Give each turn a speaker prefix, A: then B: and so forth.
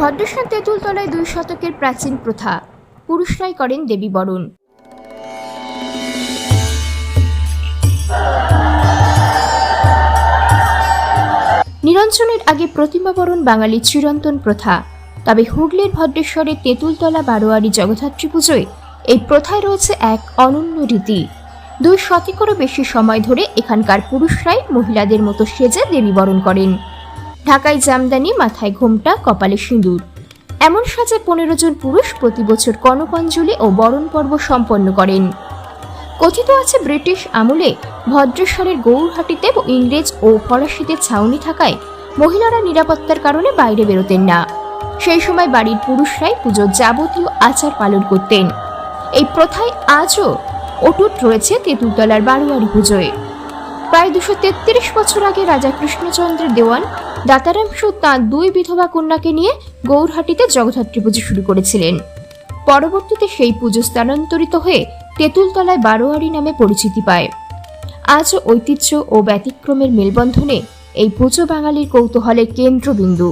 A: ভদ্রেশ্বর তেঁতুলতলায় দুই শতকের প্রাচীন প্রথা। পুরুষরাই করেন দেবী বরণ। নিরঞ্জনের আগে প্রতিমাবরণ বাঙালির চিরন্তন প্রথা। তবে হুগলির ভদ্রেশ্বরের তেঁতুলতলা বারোয়ারি জগদ্ধাত্রী পুজোয় এই প্রথায় রয়েছে এক অনন্য রীতি। দুই শতকেরও বেশি সময় ধরে এখানকার পুরুষরাই মহিলাদের মতো সেজে দেবী বরণ করেন। ঢাকায় জামদানি, মাথায় ঘোমটা, কপালে সিঁদুর। এমন সাজে পনেরো জন পুরুষ প্রতি বছর কনকাঞ্জলি ও বরণ পর্ব সম্পন্ন করেন। কথিত আছে ব্রিটিশ আমলে ভদ্রেশ্বরের গৌরহাটিতে ইংরেজ ও ফরাসিদের ছাউনি থাকায় মহিলারা নিরাপত্তার কারণে বাইরে বেরোতেন না। সেই সময় বাড়ির পুরুষরাই পুজোর যাবতীয় আচার পালন করতেন। এই প্রথায় আজও অটুট রয়েছে তেঁতুলতলার বারোয়ারি পুজোয়। প্রায় দুশো তেত্রিশ বছর আগে রাজা কৃষ্ণচন্দ্রের দেওয়ান দাতারাম সুদ তাঁর দুই বিধবা কন্যাকে নিয়ে গৌরহাটিতে জগদ্ধাত্রী পুজো শুরু করেছিলেন। পরবর্তীতে সেই পুজো স্থানান্তরিত হয়ে তেঁতুলতলায় বারোয়ারি নামে পরিচিতি পায়। আজ ঐতিহ্য ও ব্যতিক্রমের মেলবন্ধনে এই পুজো বাঙালির কৌতূহলের কেন্দ্রবিন্দু।